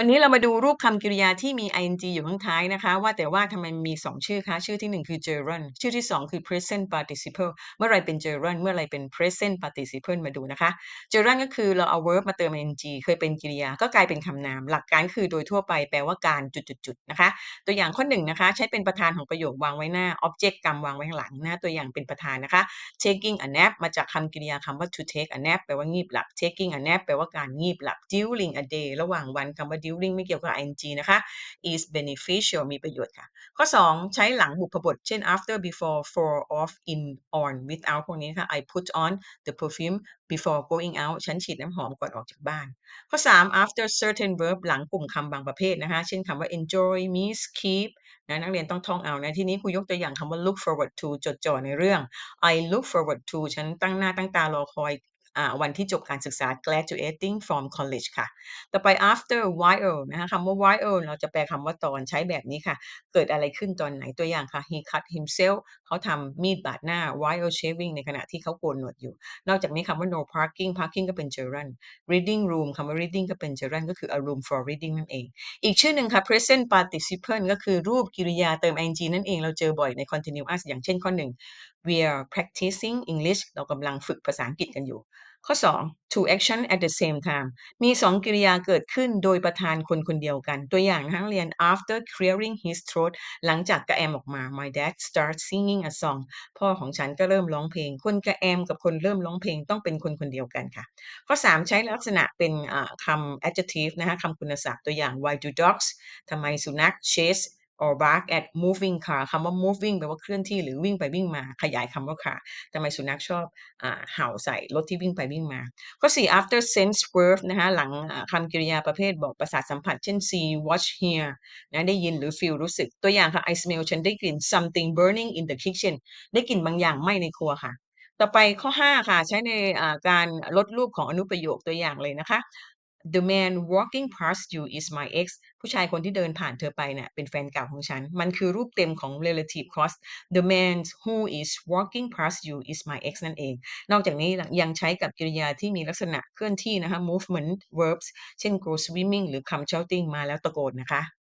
วันนี้เรามาดูรูปคำกริยาที่มี ing อยู่ข้างท้ายนะคะ ว่าแต่ว่าทำไมมี 2 ชื่อคะ ชื่อที่ 1 คือ gerund ชื่อที่ 2 คือ present participle เมื่อไรเป็น gerund เมื่อไรเป็น present participle มาดูนะคะ gerund ก็คือเราเอา verb มาเติม ing เคยเป็นกริยา ก็กลายเป็นคำนาม หลักการคือโดยทั่วไปแปลว่าการจุดๆนะคะ ตัวอย่างข้อ1นะคะ ใช้เป็นประธานของประโยควางไว้หน้า object กรรมวางไว้ข้างหลังนะตัวอย่างเป็นประธานนะคะ taking a nap มาจากคำกริยาคำว่า to take a nap แปลว่างีบหลับ taking a nap แปลว่าการงีบหลับ during a day ระหว่างวันคำว่า during ไม่เกี่ยวกับ ing นะคะ is beneficial มีประโยชน์ค่ะ ข้อ 2 ใช้หลังบุพบท เช่น after before for of in on without พวกนี้ค่ะ I put on the perfume before going out ฉันฉีดน้ำหอมก่อนออกจากบ้าน ข้อ 3 after certain verb หลังกลุ่มคำบางประเภทนะคะ เช่นคำว่า enjoy miss keep นะนักเรียนต้องท่องเอานะที่นี้ครูยกตัวอย่างคำว่า look forward to จดจ่อในเรื่อง I look forward to ฉันตั้งหน้าตั้งตารอคอย วันที่จบการศึกษา graduating from college ค่ะ ต่อไป after while นะคะคำว่า while เราจะแปลคำว่าตอนใช้แบบนี้ค่ะ เกิดอะไรขึ้นตอนไหนตัวอย่างค่ะ he cut himself เขาทำมีดบาดหน้า while shaving ในขณะที่เขาโกนหนวดอยู่ นอกจากนี้คำว่า no parking parking ก็เป็น gerund reading room คำว่า reading ก็เป็น gerund ก็คือ a room for reading นั่นเอง อีกชื่อหนึ่งค่ะ present participle ก็คือรูปกริยาเติม ing นั่นเองเราเจอบ่อยใน continuous อย่างเช่นข้อ1 we are practicing English เรากำลังฝึกภาษาอังกฤษกันอยู่ ข้อ 2 two action at the same time มี 2 กิริยาเกิดขึ้นโดยประธานคนคนเดียวกัน ตัวอย่างนะคะนักเรียน after clearing his throat หลังจากกระแอมออกมา my dad starts singing a song พ่อของฉันก็เริ่มร้องเพลง คนกระแอมกับคนเริ่มร้องเพลงต้องเป็นคนคนเดียวกันค่ะ ข้อ 3 ใช้ลักษณะเป็นคำ adjective นะคะคำคุณศัพท์ตัวอย่าง why do dogs ทำไมสุนัข chase or bark at moving car คำว่า moving แปลว่าเคลื่อนที่หรือวิ่งไปวิ่งมา ขยายคำว่า car ทำไมสุนัขชอบเห่าใส่รถที่วิ่งไปวิ่งมา ข้อ 4 after sense verb นะคะหลังคำกริยาประเภทบอกประสาทสัมผัส เช่น see watch hear นะได้ยินหรือ feel รู้สึก ตัวอย่างค่ะ I smell ฉันได้กลิ่น something burning in the kitchen ได้กลิ่นบางอย่างไหม้ในครัวค่ะ ต่อไปข้อ 5 ค่ะ ใช้ในการลดรูปของอนุประโยคตัวอย่างเลยนะคะ The man walking past you is my ex ผู้ชายคนที่เดินผ่านเธอไปเนี่ยเป็นแฟนเก่าของฉัน มันคือรูปเต็มของ relative clause the man who is walking past you is my ex นั่นเอง นอกจากนี้ยังใช้กับกริยาที่มีลักษณะเคลื่อนที่นะคะ movement verbs เช่น go swimming หรือคำ shouting มาแล้วตะโกนนะคะ